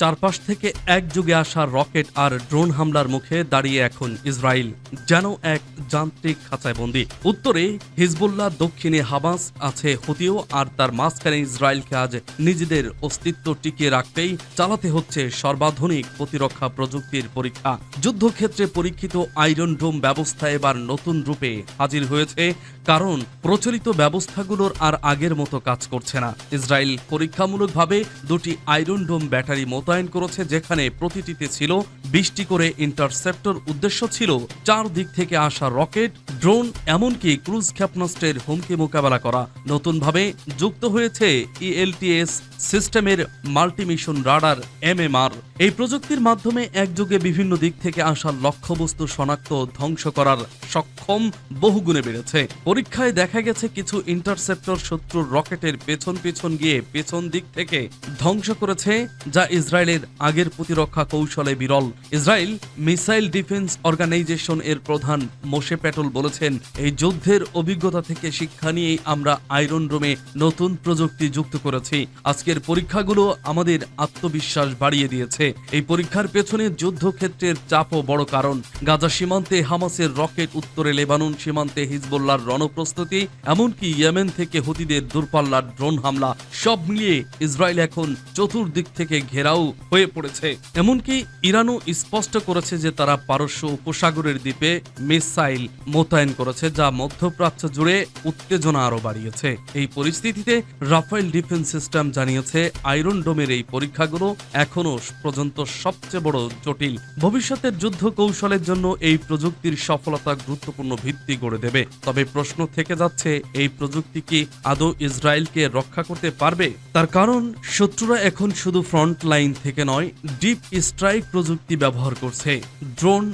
চারপাশ থেকে একযোগে আসা রকেট আর ড্রোন হামলার মুখে দাঁড়িয়ে এখন ইসরায়েল, যেন এক যান্ত্রিক খাঁচায় বন্দী উত্তরে হিজবুল্লাহ, দক্ষিণে হামাস আছে হতিও, আর তার মাঝখানে ইসরায়েলকে আজ নিজেদের অস্তিত্ব টিকিয়ে রাখতেই চালাতে হচ্ছে সর্বাধুনিক প্রতিরক্ষা প্রযুক্তির পরীক্ষা। যুদ্ধক্ষেত্রে পরীক্ষিত আয়রন ডোম ব্যবস্থা এবার নতুন রূপে হাজির হয়েছে, কারণ প্রচলিত ব্যবস্থাগুলোর আর আগের মতো কাজ করছে না। ইসরায়েল পরীক্ষামূলকভাবে দুটি আয়রন ডোম ব্যাটারি মোতায়েন করেছে, যেখানে প্রতিটিতে ছিল বিশটি করে ইন্টারসেপ্টর। উদ্দেশ্য ছিল চার দিক থেকে আসা রকেট, ড্রোন, এমনকি ক্রুজ ক্ষেপণাস্ত্রের হুমকি মোকাবেলা করা। নতুনভাবে যুক্ত হয়েছে ইএলটিএস সিস্টেমের মাল্টিমিশন রাডার এমএমআর এই প্রযুক্তির মাধ্যমে একযোগে বিভিন্ন দিক থেকে আসা লক্ষ্যবস্তু শনাক্ত ধ্বংস করার সক্ষম বহুগুণে বেড়েছে। পরীক্ষায় দেখা গেছে কিছু ইন্টারসেপ্টর শত্রুর রকেটের পেছন পেছন গিয়ে পেছন দিক থেকে ধ্বংস করেছে, যা ইসরায়েলের আগের প্রতিরক্ষা কৌশলে বিরল। ইসরায়েল মিসাইল ডিফেন্স অর্গানাইজেশন এর প্রধান মোশে প্যাটল বলেছেন, এই যুদ্ধের অভিজ্ঞতা থেকে শিক্ষা নিয়েই আমরা আয়রন রোমে নতুন প্রযুক্তি যুক্ত করেছি। আজকের পরীক্ষাগুলো আমাদের আত্মবিশ্বাস বাড়িয়ে দিয়েছে। এই পরীক্ষার পেছনে যুদ্ধক্ষেত্রের চাপও বড় কারণ। গাজা সীমান্তে হামাসের রকেট উত্তরে লেবানন সীমান্তে হিজবুল্লাহর রণপ্রস্তুতি, এমনকি ইয়েমেন থেকে হুতিদের দূরপাল্লার ড্রোন হামলা, সব মিলিয়ে ইসরায়েল এখন চতুর্দিক থেকে ঘেরাও হয়ে পড়েছে। এমনকি ইরানও স্পষ্ট করেছে যে তারা পারস্য উপসাগরের দ্বীপে মিসাইল মোতায়েন করেছে, যা মধ্যপ্রাচ্য জুড়ে উত্তেজনা আরও বাড়িয়েছে। এই পরিস্থিতিতে রাফাইল ডিফেন্স সিস্টেম জানিয়েছে, আয়রন ডোমের এই পরীক্ষাগুলো এখনও পর্যন্ত সবচেয়ে বড় জটিল। ভবিষ্যতের যুদ্ধ কৌশলের জন্য এই প্রযুক্তির সফলতা গুরুত্বপূর্ণ ভিত্তি গড়ে দেবে। তবে প্রশ্ন থেকে যাচ্ছে, এই প্রযুক্তি কি আদৌ ইসরায়েলকে রক্ষা করতে পারবে? তার কারণ, শত্রুরা এখন শুধু ফ্রন্ট লাইন থেকে নয়, ডিপ স্ট্রাইক প্রযুক্তি ব্যবহার করছে। ড্রোন,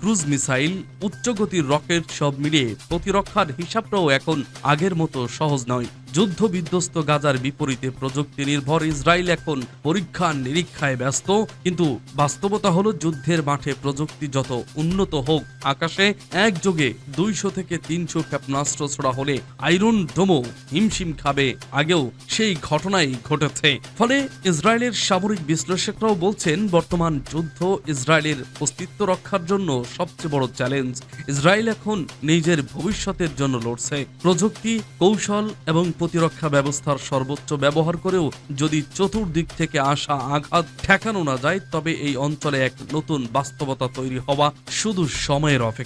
ক্রুজ মিসাইল, উচ্চগতির রকেট সব মিলিয়ে প্রতিরক্ষার হিসাবটাও এখন আগের মতো সহজ নয়। যুদ্ধ বিধ্বস্ত গাজার বিপরীতে প্রযুক্তি নির্ভর ইসরায়েল এখন পরীক্ষা নিরীক্ষায় ব্যস্ত। কিন্তু বাস্তবতা হলো যুদ্ধের মাঠে প্রযুক্তি যত উন্নত হোক, আকাশে একযোগে দুইশো থেকে তিনশো ক্ষেপণাস্ত্র ছোড়া হলে আইরন ডোমো হিমশিম খাবে। আগেও সেই ঘটনাই ঘটেছে। ফলে ইসরায়েলের সামরিক বিশ্লেষকরাও বলছেন, বর্তমান যুদ্ধ ইসরায়েলের অস্তিত্ব রক্ষার জন্য সবচেয়ে বড় চ্যালেঞ্জ। ইসরায়েল এখন নিজের ভবিষ্যতের জন্য লড়ছে। প্রযুক্তি, কৌশল এবং প্রতিরক্ষা ব্যবস্থার সর্বোচ্চ ব্যবহার করেও যদি চতুর্দিক থেকে আসা আঘাত ঠেকানো না যায়, তবে এই অঞ্চলে এক নতুন বাস্তবতা তৈরি হওয়া শুধু সময়ের অপেক্ষা।